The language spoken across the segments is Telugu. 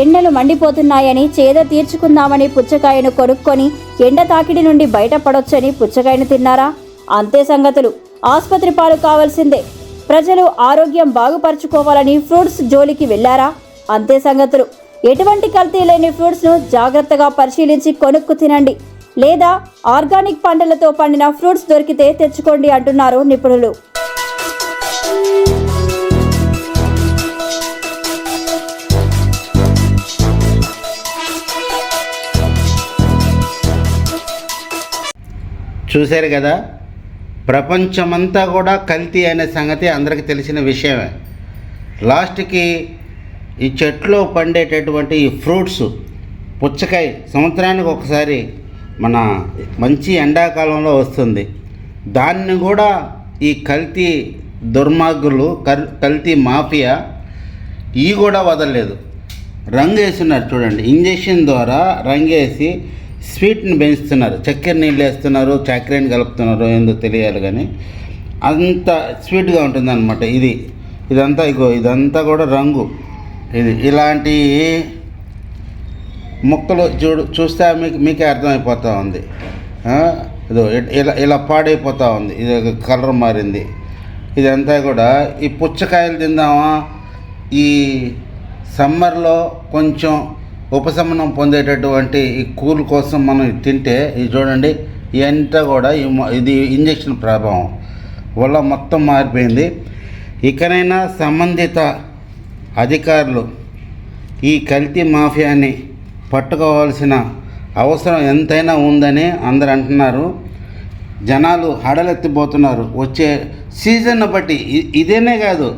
ఎండలు మండిపోతున్నాయని చేద తీర్చుకుందామని పుచ్చకాయను కొనుక్కొని ఎండ తాకిడి నుండి బయటపడొచ్చని పుచ్చకాయను తిన్నారా? అంతే సంగతులు. ఆసుపత్రి పాలు కావాల్సిందే. ప్రజలు ఆరోగ్యం బాగుపరుచుకోవాలని ఫ్రూట్స్ జోలికి వెళ్ళారా అంతే సంగతులు. ఎటువంటి కల్తీ లేని ఫ్రూట్స్ను జాగ్రత్తగా పరిశీలించి కొనుక్కు తినండి. లేదా ఆర్గానిక్ పంటలతో పండిన ఫ్రూట్స్ దొరికితే తెచ్చుకోండి అంటున్నారు నిపుణులు. చూశారు కదా? ప్రపంచమంతా కూడా కల్తీ అనే సంగతి అందరికీ తెలిసిన విషయమే. లాస్ట్కి ఈ చెట్లో పండేటటువంటి ఈ ఫ్రూట్స్ పుచ్చకాయ సంవత్సరానికి ఒకసారి మన మంచి ఎండాకాలంలో వస్తుంది. దాన్ని కూడా ఈ కల్తీ దుర్మార్గులు కల్ కల్తీ మాఫియా ఈ కూడా వదలలేదు. రంగు వేస్తున్నారు చూడండి. ఇంజెక్షన్ ద్వారా రంగేసి వేసి స్వీట్ని పెంచుతున్నారు. చక్కెర నీళ్ళు వేస్తున్నారు చక్కెరని కలుపుతున్నారు ఏందో తెలియాలి కానీ అంత స్వీట్గా ఉంటుంది అనమాట ఇది. ఇదంతా ఇగో ఇదంతా కూడా రంగు. ఇది ఇలాంటి మొక్కలు చూడు చూస్తే మీకు మీకే అర్థమైపోతూ ఉంది. ఇదో ఇలా ఇలా పాడైపోతూ ఉంది. ఇది ఒక కలర్ మారింది. ఇదంతా కూడా ఈ పుచ్చకాయలు తిందామా? ఈ సమ్మర్లో కొంచెం ఉపశమనం పొందేటటువంటి ఈ కూల్ కోసం మనం తింటే ఇది చూడండి ఇదంతా కూడా ఈ ఇది ఇంజెక్షన్ ప్రభావం వల్ల మొత్తం మారిపోయింది. ఇకనైనా సంబంధిత అధికారులు ఈ కల్తీ మాఫియాని పట్టుకోవాల్సిన అవసరం ఎంతైనా ఉందని అందరు అంటున్నారు. జనాలు హడలెత్తిపోతున్నారు. వచ్చే సీజన్ బట్టి ఇదేనే కాదు.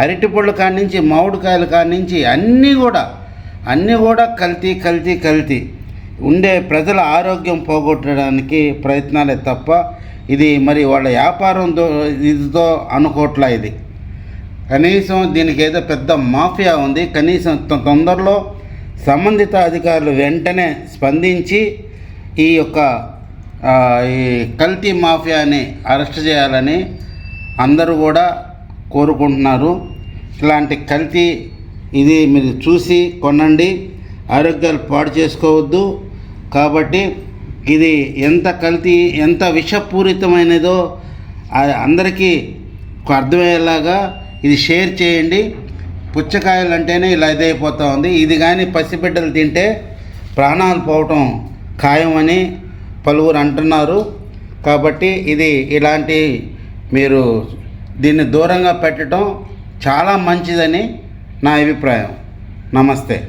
అరటిపళ్ళు కాడి నుంచి మామిడికాయల కాడి నుంచి అన్నీ కూడా అన్నీ కూడా కల్తీ కల్తీ కల్తీ. ఉండే ప్రజల ఆరోగ్యం పోగొట్టడానికి ప్రయత్నాలే తప్ప ఇది మరి వాళ్ళ వ్యాపారంతో ఇదితో అనుకోట్లా ఇది. కనీసం దీనికి ఏదో పెద్ద మాఫియా ఉంది. కనీసం తొందరలో సంబంధిత అధికారులు వెంటనే స్పందించి ఈ యొక్క ఈ కల్తీ మాఫియాని అరెస్ట్ చేయాలని అందరూ కూడా కోరుకుంటున్నారు. ఇలాంటి కల్తీ ఇది మీరు చూసి కొనండి. ఆరోగ్యాలు పాడు చేసుకోవద్దు. కాబట్టి ఇది ఎంత కల్తీ ఎంత విషపూరితమైనదో అందరికీ అర్థమయ్యేలాగా ఇది షేర్ చేయండి. పుచ్చకాయలు అంటేనే ఇలా ఇదైపోతూ ఉంది. ఇది కానీ పసిబిడ్డలు తింటే ప్రాణాలు పోవటం ఖాయమని పలువురు అంటున్నారు. కాబట్టి ఇది ఇలాంటి మీరు దీన్ని దూరంగా పెట్టడం చాలా మంచిదని నా అభిప్రాయం. నమస్తే.